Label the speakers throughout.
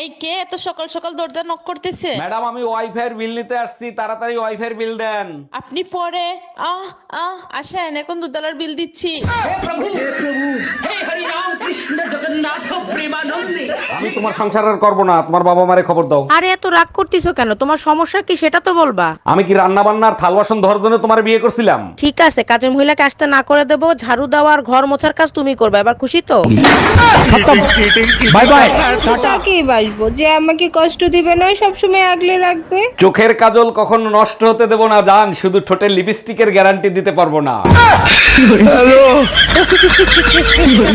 Speaker 1: এই কে এত সকাল সকাল দরজা নক করতেছে?
Speaker 2: ম্যাডাম আমি ওয়াইফাই এর বিল নিতে আসছি তাড়াতাড়ি ওয়াইফাই এর বিল দেন।
Speaker 1: আপনি পরে আহ আহ আসেন এখন দুতলার বিল দিচ্ছি।
Speaker 2: আমি তোমার সংসার আর করব না তোমার বাবা মারে খবর দাও।
Speaker 3: আরে এত রাগ করতেছো কেন? তোমার সমস্যা কি সেটা তো বলবা।
Speaker 2: আমি কি রান্না বান্নার থাল বাসন ধরার জন্য তোমার বিয়ে করছিলাম?
Speaker 3: ঠিক আছে কাজের মহিলাকে আসতে না করে দেবো ঝাড়ু দেওয়া আর ঘর মোছার কাজ তুমি করবে এবার খুশি তো?
Speaker 2: Bye bye.
Speaker 4: তাকেই বাসবো? যে আমাকে কষ্ট দিবে না সবসময় আগলে রাখবে?
Speaker 2: চোখের কাজল কখনো নষ্ট হতে দেবো না জান শুধু ঠোঁটে লিপস্টিকের গ্যারান্টি দিতে পারব না।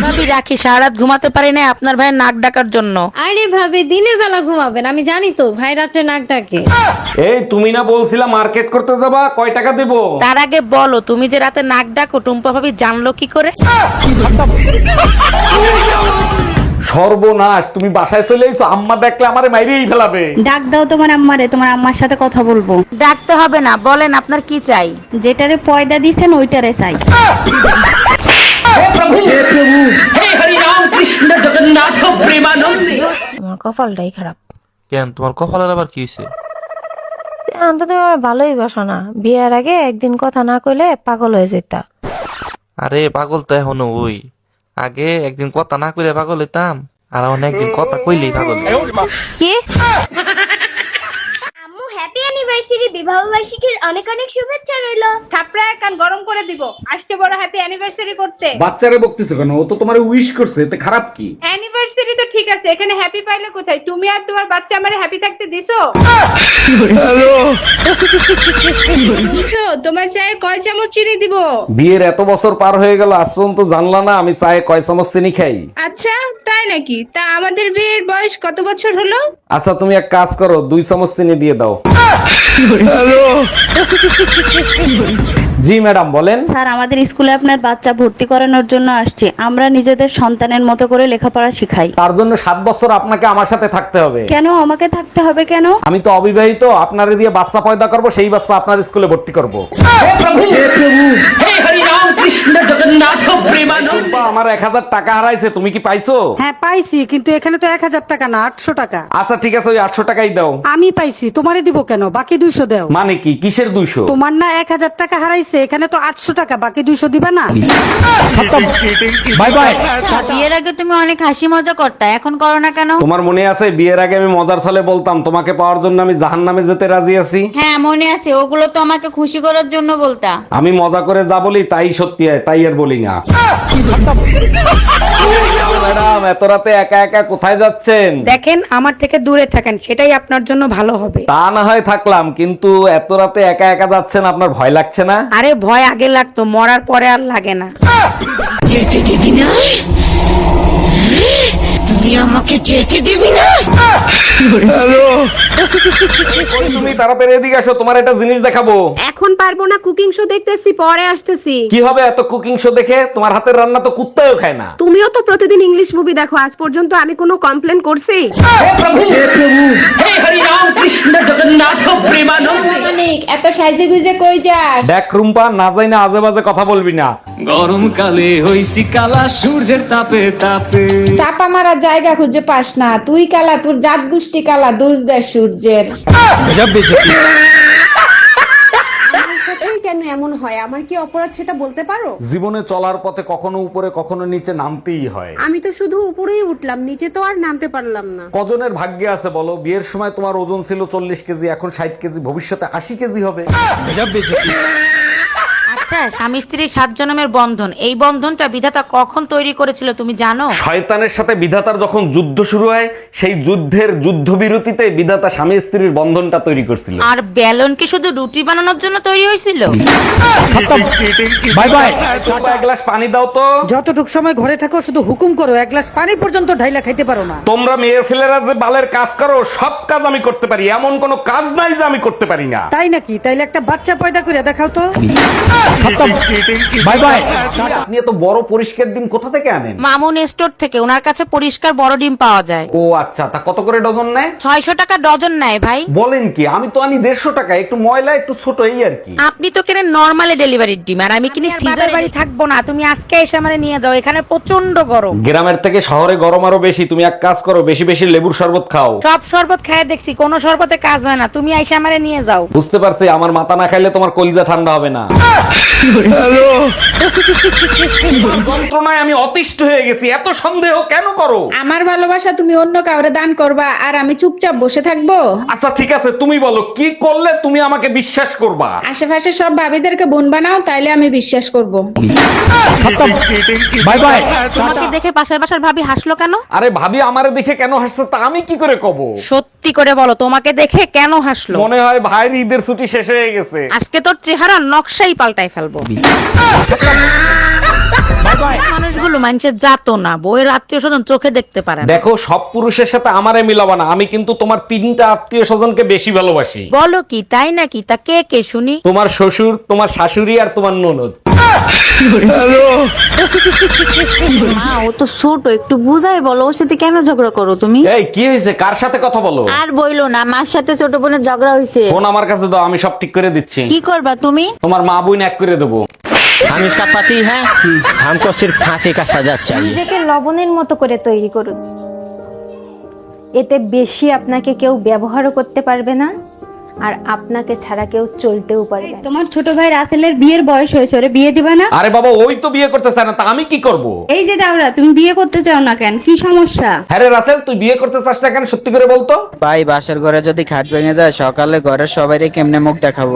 Speaker 3: ভাবি রাখি সারা রাত ঘুমাতে পারি না আপনার ভাইয়ের নাক ডাকার জন্য।
Speaker 4: আরে ভাবি দিনের বেলা ঘুমাবেন আমি জানি তো ভাই রাত্রে নাক ডাকে।
Speaker 2: এই তুমি না বলছিলা মার্কেট করতে যাবা কয় টাকা দেবো?
Speaker 3: তার আগে বলো তুমি যে রাতে নাক ডাকো টুম্পা ভাবি জানলো কি করে?
Speaker 2: সর্বনাশ তুমি বাসায় চলে এসো আম্মা দেখলে আমারে মাইরেই ফেলাবে।
Speaker 4: ডাক দাও তোমার আম্মারে তোমার আম্মার সাথে কথা বলব।
Speaker 3: ডাকতে হবে না বলেন আপনার কি চাই?
Speaker 4: যেটারে পয়দা দিছেন ওইটারে চাই।
Speaker 5: আমার কপালটাই খারাপ।
Speaker 6: কেন? তোমার কপালের আবার কি হয়েছে?
Speaker 5: এখন তো তুমি আমার ভালোই বাসো না। বিয়ের আগে একদিন কথা না কইলে পাগল হয়ে যেতা।
Speaker 6: আরে পাগল তো এখনও ওই। আগে একদিন কথা না কইলে পাগল হইতাম আর এখন একদিন কথা কইলেই পাগল।
Speaker 5: কি?
Speaker 7: আম্মু হ্যাপি অ্যানিভার্সারি বিবাহ বার্ষিকীর অনেক অনেক শুভেচ্ছা রইল। থাপড়া কান গরম করে দিব। আজকে বড় হ্যাপি অ্যানিভার্সারি করতে।
Speaker 2: বাচ্চারে বকতেছো কেন? ও তো তোমার উইশ করছে এতে খারাপ কি?
Speaker 7: ঠিক আছে এখানে হ্যাপি পাইলে কোথায়? তুমি আর তোমার বাচ্চা আমারে হ্যাপি থাকতে দিছো?
Speaker 4: তোমার চায়ে কয় চামচ চিনি দিব?
Speaker 2: বিয়ের এত বছর পার হয়ে গেল আজ পর্যন্ত জানলা না আমি চায়ে কয় চামচ চিনি খাই?
Speaker 4: আচ্ছা তাই নাকি? তা আমাদের বিয়ের বয়স কত বছর হলো?
Speaker 2: আচ্ছা তুমি এক কাজ করো দুই চামচ চিনি দিয়ে দাও। জি ম্যাডাম বলেন।
Speaker 4: স্যার আমাদের স্কুলে আপনার বাচ্চা ভর্তি করানোর জন্য আসছে। আমরা নিজেদের সন্তানের মতো করে লেখাপড়া শিখাই।
Speaker 2: তার জন্য সাত বছর আপনাকে আমার সাথে থাকতে হবে।
Speaker 4: কেন? আমাকে থাকতে হবে কেন?
Speaker 2: আমি তো অবিবাহিত আপনারে দিয়ে বাচ্চা পয়দা করব সেই বাচ্চা আপনার স্কুলে ভর্তি করব। টুম্পা, আমার এক হাজার টাকা হারাইছে তুমি কি পাইছো?
Speaker 8: হ্যাঁ পাইছি কিন্তু এখানে তো এক হাজার টাকা না আটশো টাকা।
Speaker 2: আচ্ছা ঠিক আছে ওই আটশো টাকাই দাও।
Speaker 8: আমি পাইছি তোমারে দিব কেন? বাকি দুইশো দেও।
Speaker 2: মানে কি? কিসের দুইশো?
Speaker 8: তোমার না এক হাজার টাকা হারাইছে এখানে তো আটশো টাকা বাকি দুইশো দিবা না?
Speaker 2: Bye bye.
Speaker 9: আচ্ছা বিয়ের আগে তুমি অনেক হাসি মজা করতা এখন করো না কেন?
Speaker 2: তোমার মনে আছে বিয়ের আগে আমি মজার ছলে বলতাম তোমাকে পাওয়ার জন্য আমি জাহান নামে যেতে রাজি আছি?
Speaker 9: হ্যাঁ মনে আছে ওগুলো তো আমাকে খুশি করার জন্য বলতা।
Speaker 2: আমি মজা করে যা বলি তাই সত্যি হয় তাই আর বলি না। ম্যাডাম এত রাতে একা একা কোথায় যাচ্ছেন?
Speaker 3: দেখেন আমার থেকে দূরে থাকেন সেটাই আপনার জন্য ভালো হবে।
Speaker 2: তা না হয় থাকলাম কিন্তু এত রাতে একা একা যাচ্ছেন আপনার ভয় লাগছে না?
Speaker 3: আরে ভয় আগে লাগতো মরার পরে আর লাগে না।
Speaker 2: ওই তুমি তাড়াতাড়ি এদিকে আসো তোমার একটা জিনিস দেখাবো।
Speaker 3: এখন পারব না কুকিং শো দেখতেছি পরে আসতেছি।
Speaker 2: কি হবে এত কুকিং শো দেখে? তোমার হাতের রান্না তো কুত্তাও খায় না।
Speaker 3: তুমিও তো প্রতিদিন ইংলিশ মুভি দেখো আজ পর্যন্ত আমি কোনো কমপ্লেন করছি?
Speaker 4: এত সাইজে গুজে কই যাস?
Speaker 2: দেখ রুম্পা না যাই না আজে বাজে কথা বলবি না।
Speaker 10: গরমকালে হইছি কালা সূর্যের তাপে তাপে।
Speaker 4: চাপা মারার জায়গা খুঁজে পাস না। তুই কালা তোর জাত গুষ্টি কালা দুজ দেয় সূর্যের।
Speaker 8: কেন এমন হয়? আমার কি অপরাধ সেটা বলতে পারো?
Speaker 2: জীবনে চলার পথে কখনো উপরে কখনো নিচে নামতেই হয়।
Speaker 8: আমি তো শুধু উপরেই উঠলাম নিচে তো আর নামতে পারলাম না।
Speaker 2: কজনের ভাগ্যে আছে বলো? বিয়ের সময় তোমার ওজন ছিল চল্লিশ কেজি এখন ষাট কেজি ভবিষ্যতে আশি কেজি হবে।
Speaker 3: আচ্ছা স্বামী স্ত্রী সাত জন্মের বন্ধন। এই বন্ধনটা বিধাতা কখন তৈরি করেছিল তুমি জানো?
Speaker 2: শয়তানের সাথে বিধাতার যখন যুদ্ধ শুরু হয় সেই যুদ্ধের যুদ্ধবিরতিতে বিধাতা স্বামী স্ত্রীর বন্ধনটা তৈরি করছিল।
Speaker 3: আর ব্যালন কি শুধু রুটি বানানোর জন্য তৈরি হয়েছিল?
Speaker 2: Bye bye. এক গ্লাস পানি দাও তো।
Speaker 8: যতটুক সময় ঘরে থাকো শুধু হুকুম করো এক গ্লাস পানি পর্যন্ত ঢাইলা খাইতে পারো না।
Speaker 2: তোমরা মেয়ে ছেলেরা যে বালের কাজ করো সব কাজ আমি করতে পারি। এমন কোনো কাজ নাই যে আমি করতে পারি না।
Speaker 8: তাই নাকি? তাইলে একটা বাচ্চা পয়দা করে দেখাও তো।
Speaker 10: বাই বাই
Speaker 2: আপনি এত বড় পরিষ্কার ডিম কোথা থেকে আনেন?
Speaker 3: মামুন স্টোর থেকে ওনার কাছে পরিষ্কার বড় ডিম পাওয়া যায়।
Speaker 2: ও আচ্ছা তা কত করে ডজন নেয়?
Speaker 3: ছয়শো টাকা ডজন নেয় ভাই।
Speaker 2: বলেন কি আমি তো আনি দেড়শো টাকা একটু ময়লা একটু ছোট এই আর কি।
Speaker 3: আপনি তো কেনেন নর্মালি ডেলিভারির ডিম আর আমি কিনি সিজার বাড়ি থাকব না তুমি আজকে এসে আমারে নিয়ে যাও এখানে প্রচণ্ড গরম।
Speaker 2: গ্রামের থেকে শহরে গরম আরও বেশি তুমি এক কাজ করো বেশি বেশি লেবুর শরবত খাও।
Speaker 3: সব শরবত খায় দেখছি কোন শরবতে কাজ হয় না তুমি এসে আমারে নিয়ে যাও।
Speaker 2: বুঝতে পারছি আমার মাথা না খাইলে তোমার কলিজা ঠান্ডা হবে না। যন্ত্রণায় আমি অতিষ্ঠ হয়ে গেছি এত সন্দেহ কেন করো?
Speaker 7: আমার ভালোবাসা তুমি অন্য কাউরে দান করবা আর আমি চুপচাপ বসে থাকব?
Speaker 2: আচ্ছা ঠিক আছে তুমি বলো কি করলে তুমি আমাকে বিশ্বাস করবা?
Speaker 7: আশেপাশে সব ভাবিদেরকে বোন বানাও তাইলে আমি বিশ্বাস করব।
Speaker 10: Bye bye.
Speaker 3: তোমাকে দেখে পাশের বাসার ভাবি হাসলো কেন?
Speaker 2: আরে ভাবি আমারে দেখে কেন হাসছে তা আমি কি করে কব?
Speaker 3: সত্যি করে বলো তোমাকে দেখে কেন হাসলো?
Speaker 2: মনে হয় ভাইয়ের ঈদের ছুটি শেষ হয়ে গেছে।
Speaker 3: আজকে তোর চেহারা নকশাই পাল্টাই ফেলব। মানুষগুলো মানুষের না বইয়ের আত্মীয় স্বজন চোখে দেখতে পারে না।
Speaker 2: দেখো সব পুরুষের সাথে আমারে মিলাবা না আমি কিন্তু তোমার তিনটা আত্মীয় স্বজনকে বেশি ভালোবাসি।
Speaker 3: বলো কি তাই নাকি? তা কে কে শুনি?
Speaker 2: তোমার শ্বশুর তোমার শাশুড়ি আর তোমার ননদ।
Speaker 4: মা ও তো ছোট একটু বুঝাই বলো ওর সাথে কেন ঝগড়া করো তুমি
Speaker 2: এই কি হয়েছে কার সাথে কথা বলো
Speaker 4: আর বইলো না মার সাথে ছোট বোনের ঝগড়া হয়েছে
Speaker 2: ফোন আমার কাছে দাও আমি সব ঠিক করে দিচ্ছি
Speaker 4: কি করবা তুমি
Speaker 2: তোমার মা বোন এক করে দেবো
Speaker 10: हम इसका पति है हमको सिर्फ फांसी का सजा चाहिए
Speaker 5: নিজেকে লবণের মতো করে তৈরি করুন এতে বেশি আপনাকে কেউ ব্যবহারও করতে পারবে না আর আপনাকে ছাড়া কেউ চলতেও পারবে না।
Speaker 4: তোমার ছোট ভাই রাসেলের বিয়ের বয়স হয়েছে ওরে বিয়ে দিবা না?
Speaker 2: আরে বাবা ওই তো বিয়ে করতে চায় না তা আমি কি করব?
Speaker 4: এই যে দাওরা তুমি বিয়ে করতে চাও না কেন? কি সমস্যা?
Speaker 2: আরে রে রাসেল তুই বিয়ে করতে চাস না কেন সত্যি করে বলতো?
Speaker 11: ভাই বাসার ঘরে যদি খাট ভেঙে যায় সকালে ঘরের সবাইকে কেমনে মুখ দেখাবো?